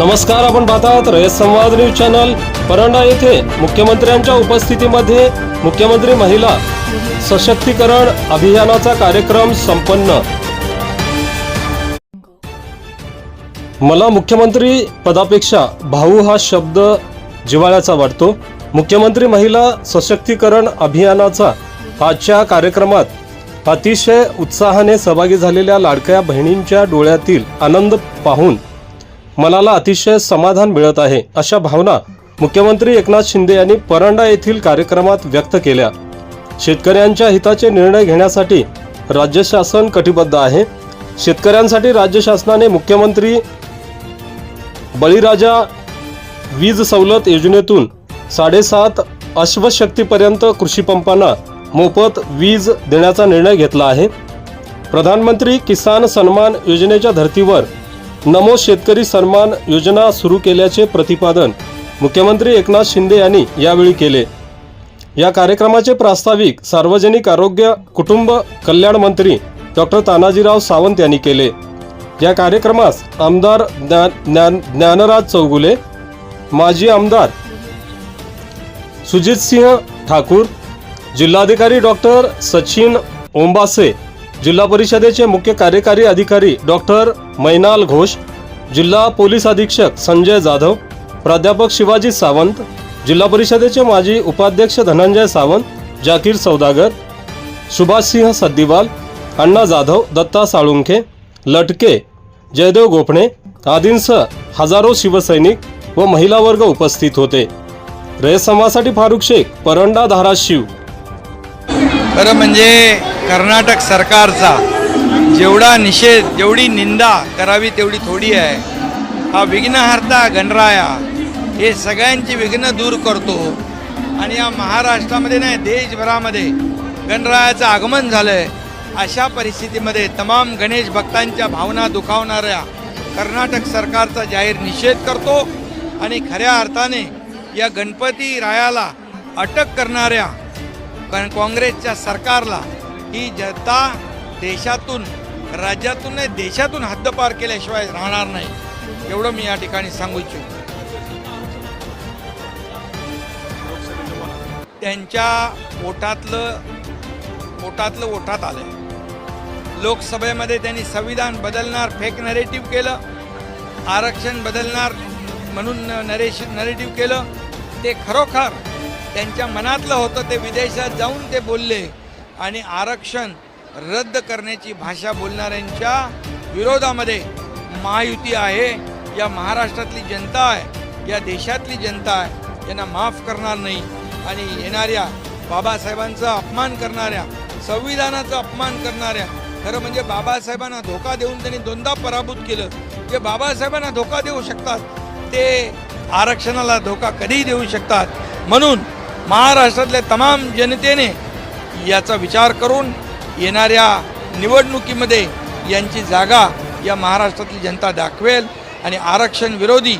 नमस्कार आपण पाहतात रयत संवाद न्यूज चॅनल परंडा येथे मुख्यमंत्र्यांच्या उपस्थितीमध्ये मुख्यमंत्री महिला सशक्तीकरण अभियानाचा कार्यक्रम संपन्न. मला मुख्यमंत्री पदापेक्षा भाऊ हा शब्द जिव्हाळ्याचा वाटतो. मुख्यमंत्री महिला सशक्तीकरण अभियानाचा आजच्या कार्यक्रमात अतिशय उत्साहाने सहभागी झालेल्या लाडक्या बहिणींच्या डोळ्यातील आनंद पाहून मनाला अतिशय समाधान मिळत आहे अशा भावना मुख्यमंत्री एकनाथ शिंदे यांनी परांडा येथील कार्यक्रमात व्यक्त केल्या. शेतकऱ्यांच्या हिताचे निर्णय घेण्यासाठी राज्य शासन कटिबद्ध आहे. शेतकऱ्यांसाठी राज्य शासनाने मुख्यमंत्री बळीराजा वीज सवलत योजनेतून साडेसात अश्वशक्तीपर्यंत कृषीपंपांना मोफत वीज देण्याचा निर्णय घेतला आहे. प्रधानमंत्री किसान सन्मान योजनेच्या धर्तीवर नमो शेतकरी सन्मान योजना सुरू केल्याचे प्रतिपादन मुख्यमंत्री एकनाथ शिंदे यांनी यावेळी केले. या कार्यक्रमाचे प्रास्ताविक सार्वजनिक आरोग्य कुटुंब कल्याण मंत्री डॉक्टर तानाजीराव सावंत यांनी केले. या कार्यक्रमास आमदार ज्ञान ज्ञान ज्ञानराज चौगुले माजी आमदार सुजितसिंह ठाकूर जिल्हाधिकारी डॉक्टर सचिन ओंबासे जिल्हा परिषदेचे मुख्य कार्यकारी अधिकारी डॉक्टर मैनाल घोष जिल्हा पोलीस अधीक्षक संजय जाधव प्राध्यापक शिवाजी सावंत जिल्हा परिषदेचे माजी उपाध्यक्ष धनंजय सावंत जाकीर सौदागर सुभाषसिंह सद्दीवाल अण्णा जाधव दत्ता साळुंखे लटके जयदेव गोपणे आदींसह हजारो शिवसैनिक व महिला वर्ग उपस्थित होते. रयसमासाठी फारुख शेख परंडा धाराशिव. खरं म्हणजे कर्नाटक सरकारचा जेवढा निषेध जेवढी निंदा करावी तेवढी थोडी आहे. हा विघ्नहर्ता गणराया हे सगळ्यांची विघ्न दूर करतो. आणि या महाराष्ट्रामध्ये नाही देशभरामध्ये गणरायाचं आगमन झालं आहे अशा परिस्थितीमध्ये तमाम गणेश भक्तांच्या भावना दुखावणाऱ्या कर्नाटक सरकारचा जाहीर निषेध करतो आणि खऱ्या अर्थाने या गणपती रायाला अटक करणाऱ्या काँग्रेसच्या सरकारला ही जनता देशातून राज्यातून नाही देशातून हद्दपार केल्याशिवाय राहणार नाही. एवढं मी या ठिकाणी सांगू इच्छितो. त्यांच्या ओठातलं ओठातलं ओठात आलं लोकसभेमध्ये त्यांनी संविधान बदलणार फेक नरेटिव्ह केलं आरक्षण बदलणार म्हणून नरेश नरेटिव्ह केलं. ते खरोखर त्यांच्या मनातलं होतं ते विदेशात जाऊन ते बोलले. आणि आरक्षण रद्द करण्याची भाषा बोलणाऱ्यांच्या विरोधामध्ये महायुती आहे. या महाराष्ट्रातली जनता आहे या देशातली जनता आहे यांना माफ करणार नाही. आणि येणाऱ्या बाबासाहेबांचा अपमान करणाऱ्या संविधानाचा अपमान करणाऱ्या खरं म्हणजे बाबासाहेबांना धोका देऊन त्यांनी दोनदा पराभूत केलं. जे बाबासाहेबांना धोका देऊ शकतात ते आरक्षणाला धोका कधीही देऊ शकतात. म्हणून महाराष्ट्रातल्या तमाम जनतेने याचा विचार करून येणाऱ्या निवडणुकीमध्ये यांची जागा या महाराष्ट्रातली जनता दाखवेल. आणि आरक्षण विरोधी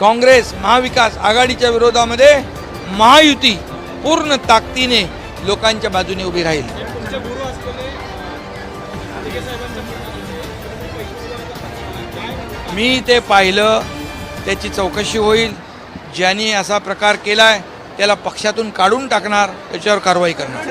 काँग्रेस महाविकास आघाडीच्या विरोधामध्ये महायुती पूर्ण ताकदीने लोकांच्या बाजूने उभी राहील. मी ते पाहिलं त्याची चौकशी होईल. ज्यांनी असा प्रकार केलाय त्याला पक्षातून काढून टाकणार त्याच्यावर कारवाई करणार.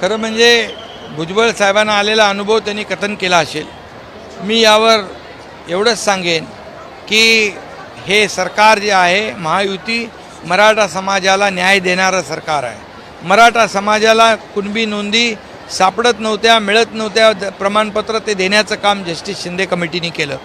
खरं म्हणजे भुजबळ साहेबांना आलेला अनुभव त्यांनी कथन केला असेल. मी यावर एवढंच सांगेन की हे सरकार जे आहे महायुती मराठा समाजाला न्याय देणारं सरकार आहे. मराठा समाजाला कुणबी नोंदी सापडत नव्हत्या मिळत नव्हत्या द- प्रमाणपत्र ते देण्याचं काम जस्टिस शिंदे कमिटीने केलं.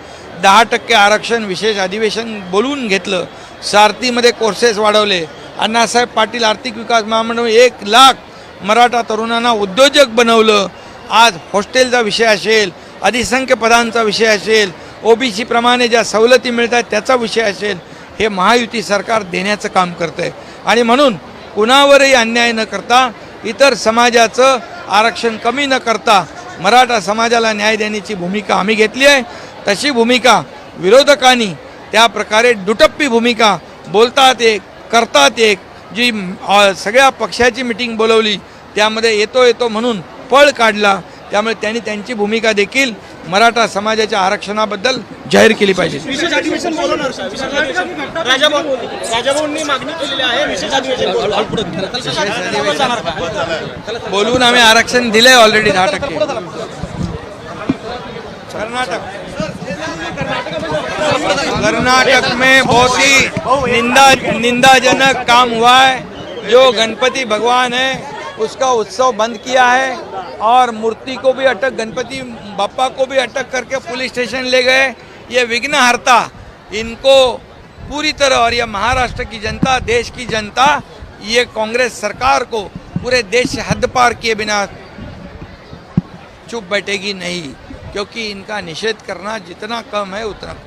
दहा टक्के आरक्षण विशेष अधिवेशन बोलवून घेतलं. सारथीमध्ये कोर्सेस वाढवले. अण्णासाहेब पाटील आर्थिक विकास महामंडळ एक लाख मराठा तरुणांना उद्योजक बनवलं. आज हॉस्टेलचा विषय असेल अधिसंख्य पदांचा विषय असेल ओबीसी प्रमाणे ज्या सवलती मिळतात त्याचा विषय असेल हे महायुती सरकार देण्याचं काम करतं आहे आणि म्हणून कुणावरही अन्याय न करता इतर समाजाचं आरक्षण कमी न करता मराठा समाजाला न्याय देण्याची भूमिका आम्ही घेतली आहे. तशी भूमिका विरोधकांनी त्या प्रकारे दुटप्पी भूमिका बोलतात एक करतात एक जी सगळ्या पक्षाची मिटिंग बोलवली त्यामध्ये येतो येतो म्हणून पळ काढला. त्यामुळे त्यांनी त्यांची भूमिका देखील मराठा समाजाच्या आरक्षणाबद्दल जाहीर केली पाहिजे. बोलून आम्ही आरक्षण दिलंय ऑलरेडी दहा टक्के. कर्नाटक. कर्नाटक में बहुत ही निंदा निंदाजनक काम हुआ है। जो गणपति भगवान है उसका उत्सव बंद किया है और मूर्ति को भी अटक, गणपति बापा को भी अटक करके पुलिस स्टेशन ले गए ये विघ्नहर्ता, इनको पूरी तरह और ये महाराष्ट्र की जनता, देश की जनता, ये कांग्रेस सरकार को पूरे देश से हद पार किए बिना चुप बैठेगी नहीं, क्योंकि इनका निषेध करना जितना कम है उतना कम।